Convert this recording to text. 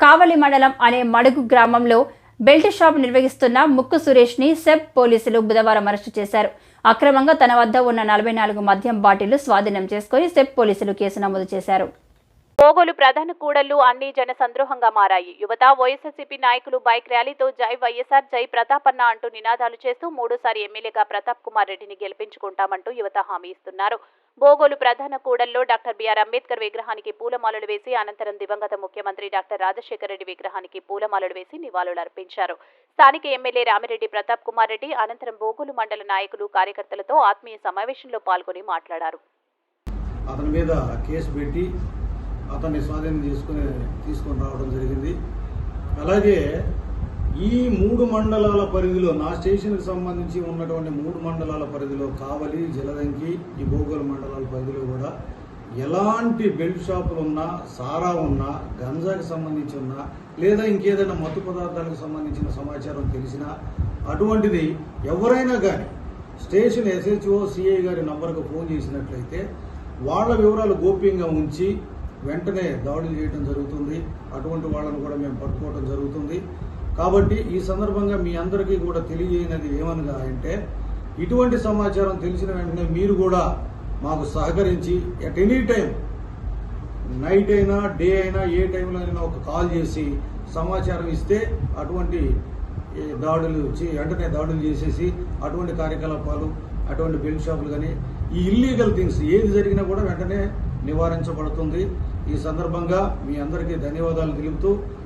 కావలి మండలం అనే మడుగు గ్రామంలో బెల్ట్ షాప్ నిర్వహిస్తున్న ముక్కు సురేష్ని సెబ్ పోలీసులు బుధవారం అరెస్టు చేశారు. అక్రమంగా తన వద్ద ఉన్న నలభై నాలుగు మద్యం బాటిళ్ళు స్వాధీనం చేసుకుని సెబ్ పోలీసులు కేసు నమోదు చేశారు. పోగోలు ప్రధాన కూడళ్ళు అన్ని జన సంద్రోహంగా మారాయి. యువత వైఎస్ఆర్సీపీ నాయకులు బైక్ ర్యాలీతో జై వైఎస్ఆర్ జై ప్రతాపన్న అంటూ నినాదాలు చేస్తూ మూడోసారి ఎమ్మెల్యేగా ప్రతాప్ కుమార్ రెడ్డిని గెలిపించుకుంటామంటూ యువత హామీ ఇస్తున్నారు. బోగోలు ప్రధాన కూడల్లో డాక్టర్ బిఆర్ అంబేద్కర్ విగ్రహానికి పూలమాలలు వేసి అనంతరం దివంగత ముఖ్యమంత్రి డాక్టర్ రాజశేఖర రెడ్డి విగ్రహానికి పూలమాలలు వేసి నివాళులర్పించారు స్థానిక ఎమ్మెల్యే రామిరెడ్డి ప్రతాప్ కుమార్ రెడ్డి అనంతరం బోగోలు మండల నాయకులు కార్యకర్తలతో ఆత్మీయ సమావేశంలో పాల్గొని మాట్లాడారు. అతని మీద కేసు పెట్టి అతన్ని స్వాధీనం చేసుకుని తీసుకొని రావడం జరిగింది. అలాగే ఈ మూడు మండలాల పరిధిలో నా స్టేషన్కి సంబంధించి ఉన్నటువంటి మూడు మండలాల పరిధిలో కావలి జలదంకి ఈ భూగోళ మండలాల పరిధిలో కూడా ఎలాంటి బెల్ట్ షాపులు ఉన్నా సారా ఉన్నా గంజాకి సంబంధించి ఉన్నా లేదా ఇంకేదైనా మత్తు పదార్థాలకు సంబంధించిన సమాచారం తెలిసినా అటువంటిది ఎవరైనా కానీ స్టేషన్ ఎస్హెచ్ఓ సిఐ గారి నంబర్కు ఫోన్ చేసినట్లయితే వాళ్ళ వివరాలు గోప్యంగా ఉంచి వెంటనే దాడులు చేయడం జరుగుతుంది. అటువంటి వాళ్ళను కూడా మేము పట్టుకోవడం జరుగుతుంది. కాబట్టి ఈ సందర్భంగా మీ అందరికీ కూడా తెలియజేయనది ఏమనగా అంటే ఇటువంటి సమాచారం తెలిసిన వెంటనే మీరు కూడా మాకు సహకరించి ఎట్ ఎనీ టైం నైట్ అయినా డే అయినా ఏ టైంలో అయినా ఒక కాల్ చేసి సమాచారం ఇస్తే అటువంటి దాడులు వెంటనే దాడులు చేసేసి అటువంటి కార్యకలాపాలు అటువంటి బెల్ట్ షాపులు కానీ ఈ ఇల్లీగల్ థింగ్స్ ఏది జరిగినా కూడా వెంటనే నివారించబడుతుంది. ఈ సందర్భంగా మీ అందరికీ ధన్యవాదాలు తెలుపుతూ